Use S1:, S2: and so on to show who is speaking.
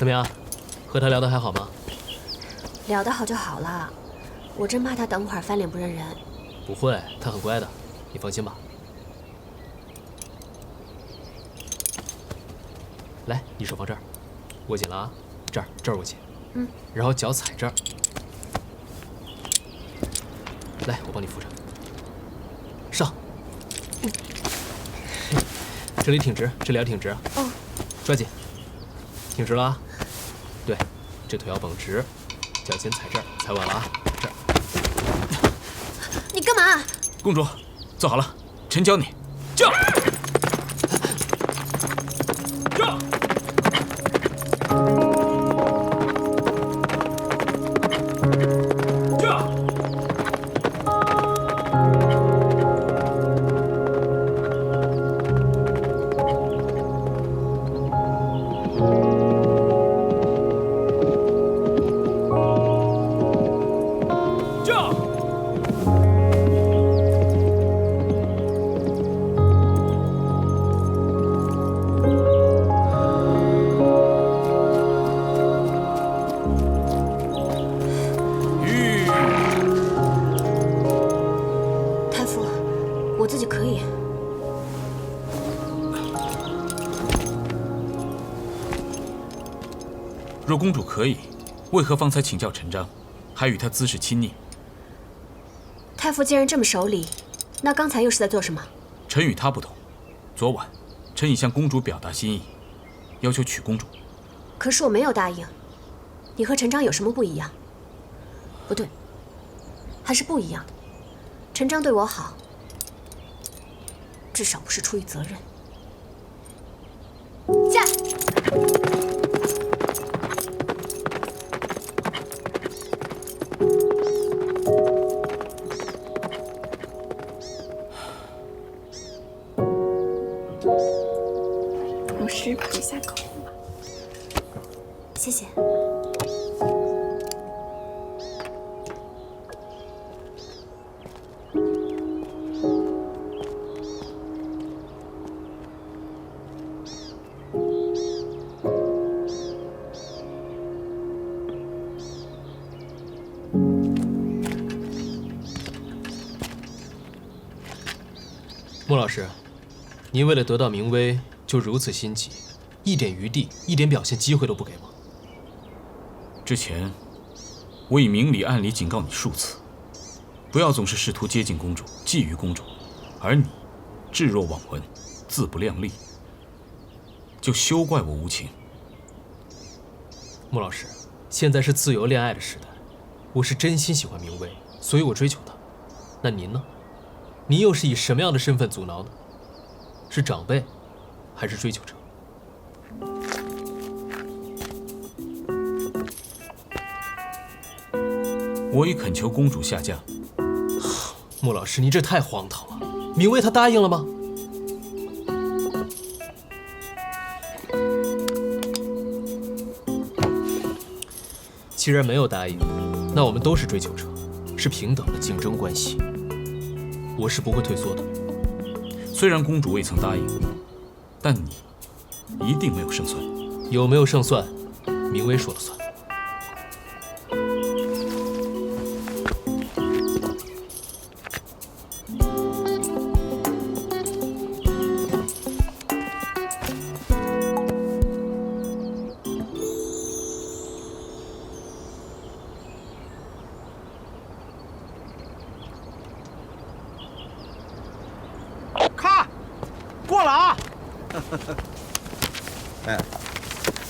S1: 怎么样，和他聊得还好吗？
S2: 聊得好就好了，我真怕他等会儿翻脸不认人。
S1: 不会，他很乖的，你放心吧。来，你手放这儿，握紧了啊，这儿这儿握紧，
S2: 嗯，
S1: 然后脚踩这儿。来，我帮你扶着，上。这里挺直，这里要挺直。
S2: 哦，
S1: 抓紧，挺直了啊。对，这腿要绷直，脚尖踩这儿，踩稳了啊。这儿，
S2: 你干嘛？
S3: 公主，坐好了，臣教你，驾！驾！驾！若公主可以，为何方才请教陈章，还与他姿势亲昵？
S2: 太傅既然这么守礼，那刚才又是在做什么？
S3: 臣与他不同，昨晚臣已向公主表达心意，要求娶公主。
S2: 可是我没有答应。你和陈章有什么不一样？不对，还是不一样的。陈章对我好，至少不是出于责任。
S4: 师补一下口。
S2: 谢谢。
S1: 穆老师，您为了得到明威就如此心急，一点余地、一点表现机会都不给吗？
S3: 之前，我已明里暗里警告你数次，不要总是试图接近公主、觊觎公主，而你置若罔闻，自不量力，就休怪我无情。
S1: 穆老师，现在是自由恋爱的时代，我是真心喜欢明威，所以我追求她。那您呢？您又是以什么样的身份阻挠呢？是长辈，还是追求者？
S3: 我已恳求公主下嫁，
S1: 穆老师，您这太荒唐了。明威他答应了吗？既然没有答应，那我们都是追求者，是平等的竞争关系。我是不会退缩的。
S3: 虽然公主未曾答应，但你一定没有胜算。
S1: 有没有胜算，明威说了算。
S5: 哎，